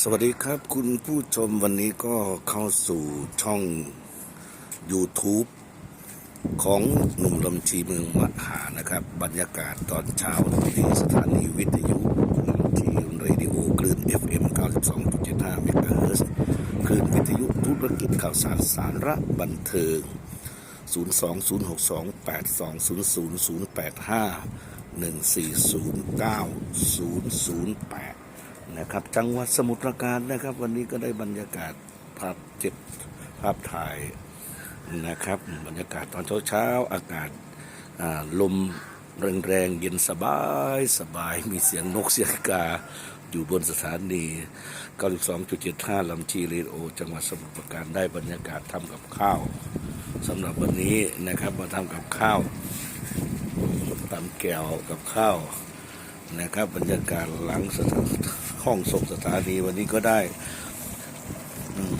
สวัสดีครับคุณผู้ชมวันนี้ก็เข้าสู่ช่อง YouTube ของหนุ่มลำชีเมืองมหานะครับ บรรยากาศตอนเช้าที่สถานีวิทยุลำชีเรดิโอคลื่น FM 92.75เมกะเฮิรตซ์คลื่นวิทยุธุรกิจข่าวสารสาระบันเทิง 02062820080409008 นะครับ จังหวัดสมุทรปราการนะครับ วันนี้ก็ได้บรรยากาศภาพเจ็บภาพถ่ายนะครับ บรรยากาศตอนเช้าๆอากาศลมแรงๆเย็นสบายสบายมีเสียงนกเสียงกาอยู่บนสถานี 92.75 ลำชีเรดโอ จังหวัดสมุทรปราการได้บรรยากาศทำกับข้าวสำหรับวันนี้นะครับมาทำกับข้าวตำแก้วกับข้าวนะครับบรรยากาศหลังสถาน ห้องส่งสถานีวันนี้ก็ได้อืม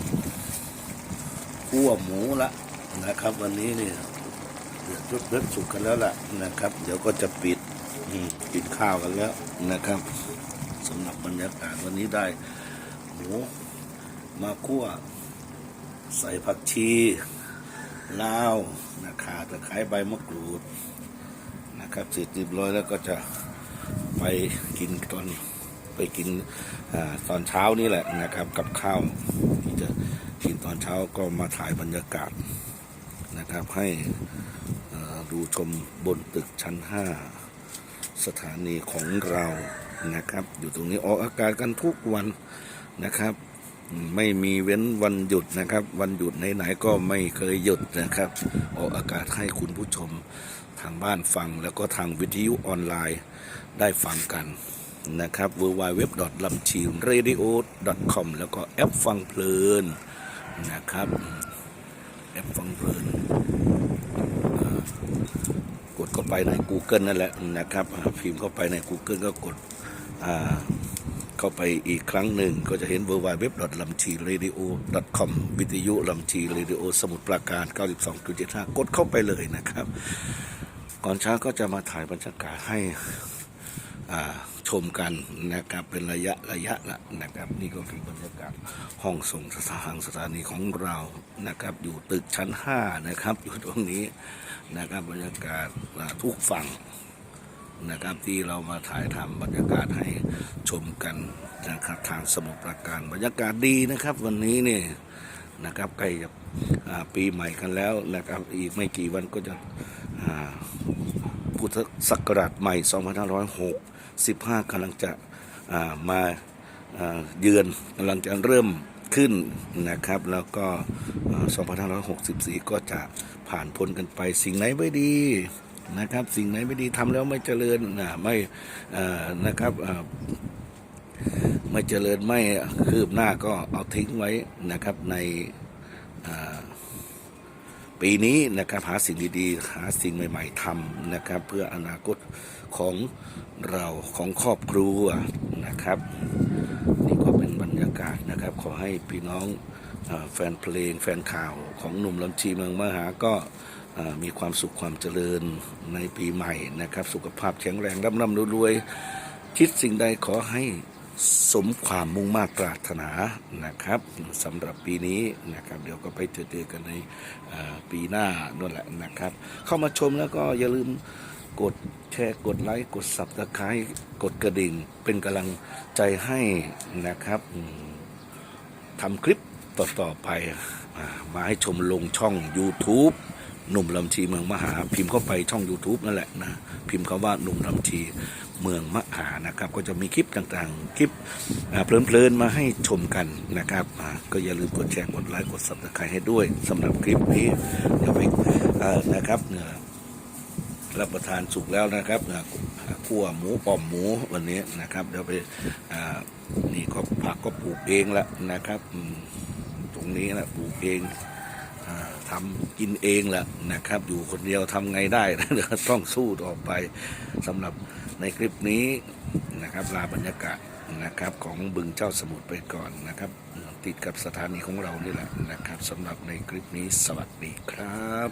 คั่วหมูละนะครับ วันนี้เนี่ยเดือดรุดเดือดสุกกันแล้วล่ะนะครับ เดี๋ยวก็จะปิดอืมปิดข้าวกันแล้วนะครับสำหรับบรรยากาศวันนี้ได้ หมูมาคั่ว ใส่ผักชีลาวนะขาตะไคร้ใบมะกรูดนะครับเสร็จเรียบร้อยแล้วก็จะไปกินตอน ไปกินอตอนเช้านี่แหละนะครับ กับข้าวที่จะกินตอนเช้าก็มาถ่ายบรรยากาศนะครับ ให้ดูชมบนตึกชั้น 5 สถานีของเรานะครับ อยู่ตรงนี้ออกอากาศกันทุกวันนะครับไม่มีเว้นวันหยุดนะครับ วันหยุดไหนๆก็ไม่เคยหยุดนะครับ ออกอากาศให้คุณผู้ชมทางบ้านฟัง แล้วก็ทางวิทยุออนไลน์ได้ฟังกัน นะครับ w w w l a m c h i r a d i o c o m แล้วก็แอปฟังเพลินนะครับ แอปฟังเพลินกดเข้าไปใน Google นั่นแหละนะครับพิมพ์เข้าไปใน Google ก็กดเข้าไปอีกครั้งหนึ่ง ก็จะเห็น w w w l a m c h i r a d i o c o m วิทยุลำชีเรดิโอสมุทรปราการ 92.75 กดเข้าไปเลยนะครับ ก่อนเช้าก็จะมาถ่ายบรรยากาศให้อ่า มกันนะครับเป็นระยะระยะละนะครับ นี่ก็คือบรรยากาศห้องส่งสถานสถานีของเรานะครับ อยู่ตึกชั้น 5 นะครับ อยู่ตรงนี้นะครับบรรยากาศทุกฝั่งนะครับที่เรามาถ่ายทำบรรยากาศให้ชมกันนะครับทางสมุทรปราการบรรยากาศดีนะครับ วันนี้เนี่ยนะครับใกล้จะปีใหม่กันแล้วนะครับ อีกไม่กี่วันก็จะอ่าพุทธศักราชใหม่ 2565กำลังจะามาเยือนกำลังจะเริ่มขึ้นนะครับ แล้วก็อ่า2564 ก็จะผ่านพ้นกันไป สิ่งไหนไม่ดีนะครับ สิ่งไหนไม่ดีทำแล้วไม่เจริญนะไม่นะครับไม่เจริญไม่คืบหน้าก็เอาทิ้งไว้นะครับในอ ปีนี้นะครับหาสิ่งดีๆ หาสิ่งใหม่ ๆทำนะครับ เพื่ออนาคตของเราของครอบครัวนะครับ นี่ก็เป็นบรรยากาศนะครับ ขอให้พี่น้องแฟนเพลงแฟนข่าวของหนุ่มลำชีเมืองมหาก็มีความสุขความเจริญในปีใหม่นะครับ สุขภาพแข็งแรงร่ำร่ำรวยๆคิดสิ่งใดขอให้ สมความมุ่งมา่ปรารถนานะครับสำหรับปีนี้นะครับ เดี๋ยวก็ไปเจอกันในปีหน้านั่นแหละนะครับ เข้ามาชมแล้วก็อย่าลืมกดแชร์กดไลค์กดสับตะไคร้กดกระดิ่ง เป็นกำลังใจให้นะครับทำคลิปต่อๆไปมาให้ชมลงช่อง YouTube หนุ่มลำชีเมืองมหา พิมพ์เข้าไปช่อง YouTube นั่นแหละนะพิมพ์คาว่าหนุ่มลำชีเมืองมหานะครับ ก็จะมีคลิปต่างๆ คลิปเพลินๆมาให้ชมกันนะครับก็อย่าลืมกดแชร์กดไลค์กดสับตะไครให้ด้วยสำหรับคลิปนี้เดี๋ยวไปนะครับเนื้อรับประทานสุกแล้วนะครับอ่าคั่วหมูป่อมหมูวันนี้นะครับเดี๋ยวไปนี่ก็ผักก็ปลูกเองละนะครับ ตรงนี้นะปลูกเองอา ทำกินเองแหละนะครับ อยู่คนเดียวทำไงได้เดี๋ยวต้องสู้ต่อไปสำหรับในคลิปนี้นะครับลาบรรยากาศนะครับของบึงเจ้าสมุทรไปก่อนนะครับ ติดกับสถานีของเรานี่แหละนะครับสำหรับในคลิปนี้สวัสดีครับ